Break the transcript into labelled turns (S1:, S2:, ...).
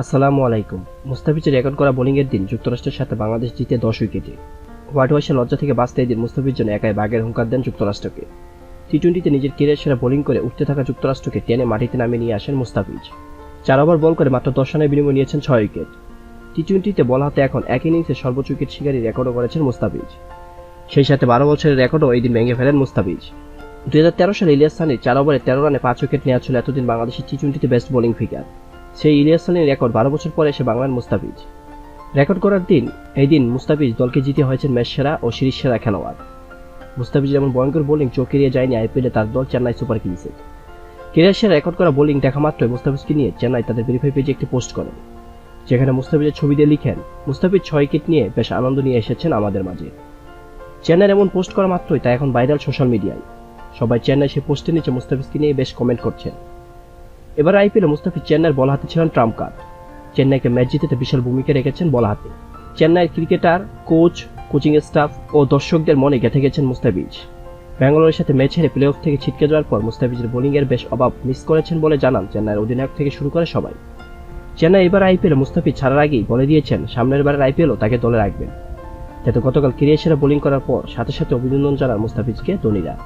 S1: আসসালামু আলাইকুম। মুস্তাফিজের রেকর্ড করা বোলিংয়ের দিন যুক্তরাষ্ট্রের সাথে বাংলাদেশ জিতে দশ উইকেটে। হোয়াইট হাউসের লজ্জা থেকে বাঁচতে এদিন মুস্তাফিজ যেন একাই বাঘের হুঙ্কার দেন যুক্তরাষ্ট্রকে। টি টোয়েন্টিতে নিজের কেরিয়ার সেরা বোলিং করে উঠতে থাকা যুক্তরাষ্ট্রকে টেনে মাটিতে নামিয়ে নিয়ে আসেন মুস্তাফিজ। চার ওভার বল করে মাত্র দশ রানের বিনিময়ে নিয়েছেন ছয় উইকেট। টি টোয়েন্টিতে বল হাতে এখন এক ইনিংসে সর্বোচ্চ উইকেট শিকারী রেকর্ডও করেছেন মুস্তাফিজ। সেই সাথে বারো বছরের রেকর্ডও এই দিন ভেঙে ফেলেন মুস্তাফিজ। দুই হাজার তেরো সালে ইলিয়াস সানির চার ওভারে তেরো রানে পাঁচ উইকেট নেওয়া ছিল এতদিন বাংলাদেশের টি টোয়েন্টিতে বেস্ট বোলিং ফিগার সেই ইলিয়াস সানির রেকর্ড বারো বছর পরে এসে বাংলার মুস্তাফিজ। রেকর্ড করার দিন, এই দিন মুস্তাফিজ দলকে জিতে হয়েছেন ম্যাচ সেরা ও সিরিজ সেরা খেলোয়াড়। মুস্তাফিজ যেমন ভয়ঙ্কর বোলিং চোখ এড়িয়ে যায়নি আইপিএলে, তার দল চেন্নাই সুপার কিংসে। কেরিয়ার সেরা রেকর্ড করা বোলিং দেখা মাত্রই মুস্তাফিজকে নিয়ে চেন্নাই তাদের ভেরিফাই পেজে একটি পোস্ট করেন যেখানে মুস্তাফিজের ছবি দিয়ে লিখেন, মুস্তাফিজ ছয় উইকেট নিয়ে বেশ আনন্দ নিয়ে এসেছেন আমাদের মাঝে। চেন্নাইয়ের এমন পোস্ট করা মাত্রই তা এখন ভাইরাল সোশ্যাল মিডিয়ায়। সবাই চেন্নাই সেই পোস্টের নিচে মুস্তাফিজকে নিয়ে বেশ কমেন্ট করছেন। এবার আইপিএলে মুস্তাফিজ চেন্নাইয়ের বল হাতে ছিলেন ট্রাম্প কার্ড চেন্নাইকে ম্যাচ জিতেতে বিশাল ভূমিকা রেখেছেন বল হাতে। চেন্নাইয়ের ক্রিকেটার, কোচ, কোচিং স্টাফ ও দর্শকদের মনে গেঁথে গেছেন মুস্তাফিজ। ব্যাঙ্গালোরের সাথে ম্যাচ হেরে প্লে অফ থেকে ছিটকে যাওয়ার পর মুস্তাফিজের বোলিংয়ের বেশ অভাব মিস করেছেন বলে জানান চেন্নাইয়ের অধিনায়ক থেকে শুরু করে সবাই। চেন্নাই এবার আইপিএলে মুস্তাফিজ ছাড়ার আগেই বলে দিয়েছেন, সামনের বারের আইপিএলও তাকে দলে রাখবেন। যাতে গতকাল ক্রিয়া সেরা বোলিং করার পর সাথে সাথে অভিনন্দন জানান মুস্তাফিজকে ধোনিরা।